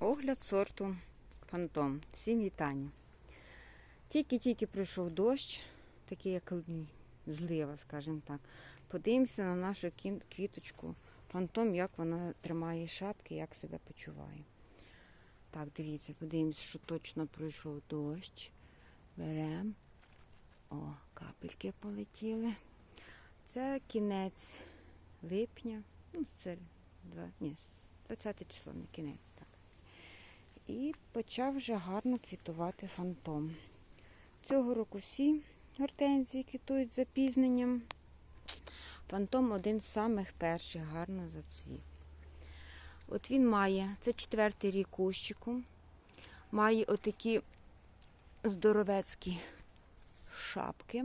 Огляд сорту Фантом. Всім вітання. Тільки-тільки прийшов дощ, такий як злива, скажімо так. Подивимося на нашу квіточку Фантом, як вона тримає шапки, як себе почуває. Так, дивіться, подивимося, що точно пройшов дощ. Беремо. О, капельки полетіли. Це кінець липня. Ну, це два, ні, 20 число, не кінець. І почав вже гарно квітувати фантом. Цього року всі гортензії квітують з запізненням. Фантом один з самих перших гарно зацвів. От він має, це четвертий рік кущику, має отакі здоровецькі шапки,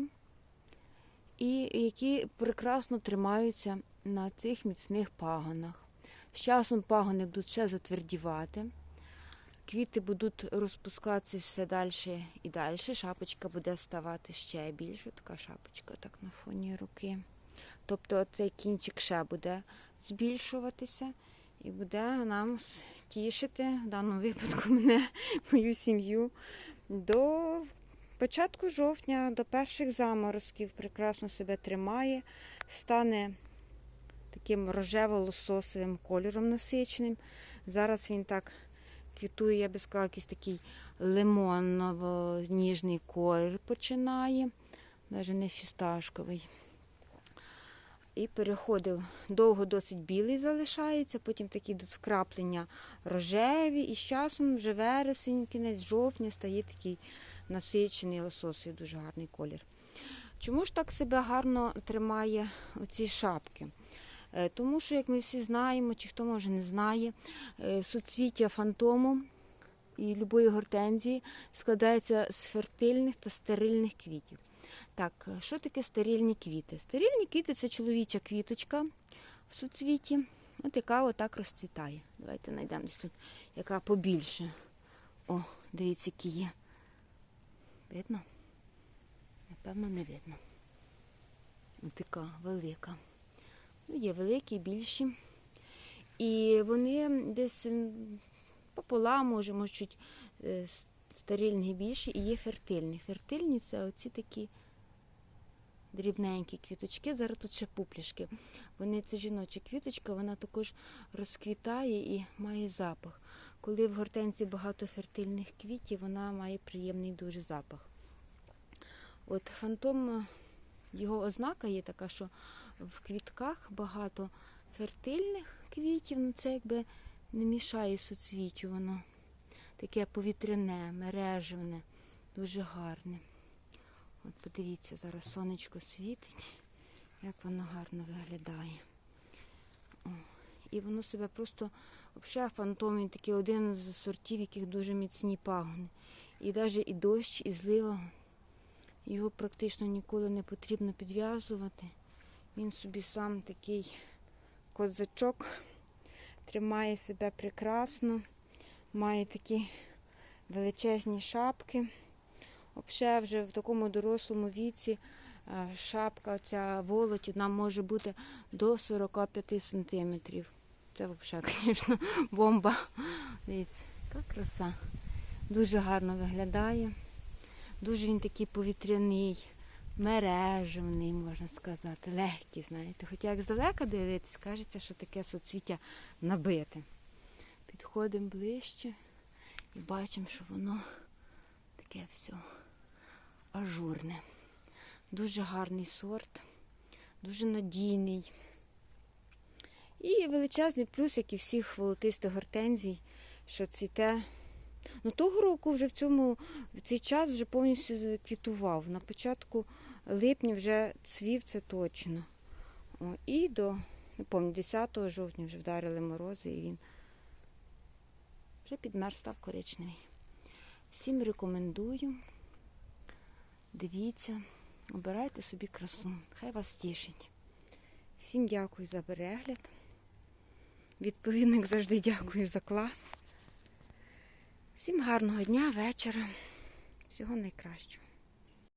і які прекрасно тримаються на цих міцних пагонах. З часом пагони будуть ще затвердівати. Квіти будуть розпускатися все далі і далі. Шапочка буде ставати ще більше. Така шапочка так на фоні руки. Тобто цей кінчик ще буде збільшуватися і буде нам тішити, в даному випадку мене, мою сім'ю, до початку жовтня, до перших заморозків прекрасно себе тримає, стане таким рожево-лососовим кольором насиченим. Зараз він так квітує, я би сказала, якийсь такий лимонново-ніжний колір починає, навіть не фісташковий. І переходив довго досить білий залишається, потім такі йдуть вкраплення рожеві, і з часом вже вересень, кінець жовтня стає такий насичений лососий, дуже гарний колір. Чому ж так себе гарно тримає оці шапки? Е, Тому що, як ми всі знаємо, чи хто може не знає, е, суцвіття фантому і любої гортензії складається з фертильних та стерильних квітів. Так, е, що таке стерильні квіти? Стерильні квіти це чоловіча квіточка в суцвіті, от яка отак розцвітає. Давайте знайдемо десь тут, яка побільше. О, дивіться, які є. Видно? Напевно, не видно. Ось така велика. Є великі, більші. І вони десь пополам, може, може, чуть е, стерильні більші, і є фертильні. Фертильні це оці такі дрібненькі квіточки. Зараз тут ще пупляшки. Вони це жіноча квіточка, вона також розквітає і має запах. Коли в гортензії багато фертильних квітів, вона має приємний дуже запах. От фантом, е, його ознака є така, що в квітках багато фертильних квітів, ну це якби не мішає суцвіттю воно. Таке повітряне, мережевне, дуже гарне. От подивіться, зараз сонечко світить, як воно гарно виглядає. О, і воно себе просто взагалі фантом він такий один з сортів, яких дуже міцні пагони. І навіть і дощ, і злива. Його практично ніколи не потрібно підв'язувати. Він собі сам такий козачок, тримає себе прекрасно, має такі величезні шапки. Взагалі вже в такому дорослому віці е, шапка, ця волоть, вона може бути до 45 сантиметрів. Це взагалі, звісно, бомба. Дивіться, яка краса. Дуже гарно виглядає. Дуже він такий повітряний, мережевний, можна сказати, легкий, знаєте. Хоча як здалека дивитись, кажеться, що таке соцвіття набите. Підходимо ближче і бачимо, що воно таке все ажурне. Дуже гарний сорт, дуже надійний. І величезний плюс, як і всіх волотистих гортензій, що цвіте Ну, того року вже в цьому в цей час вже повністю квітував. На початку липня вже цвів це точно. О, і до не пам'ятаю, 10 жовтня вже вдарили морози і він вже підмер, став коричневий. Всім рекомендую. Дивіться, обирайте собі красу. Хай вас тішить. Всім дякую за перегляд. Відповідно, як завжди, дякую за клас. Всім гарного дня, вечора. Всього найкращого.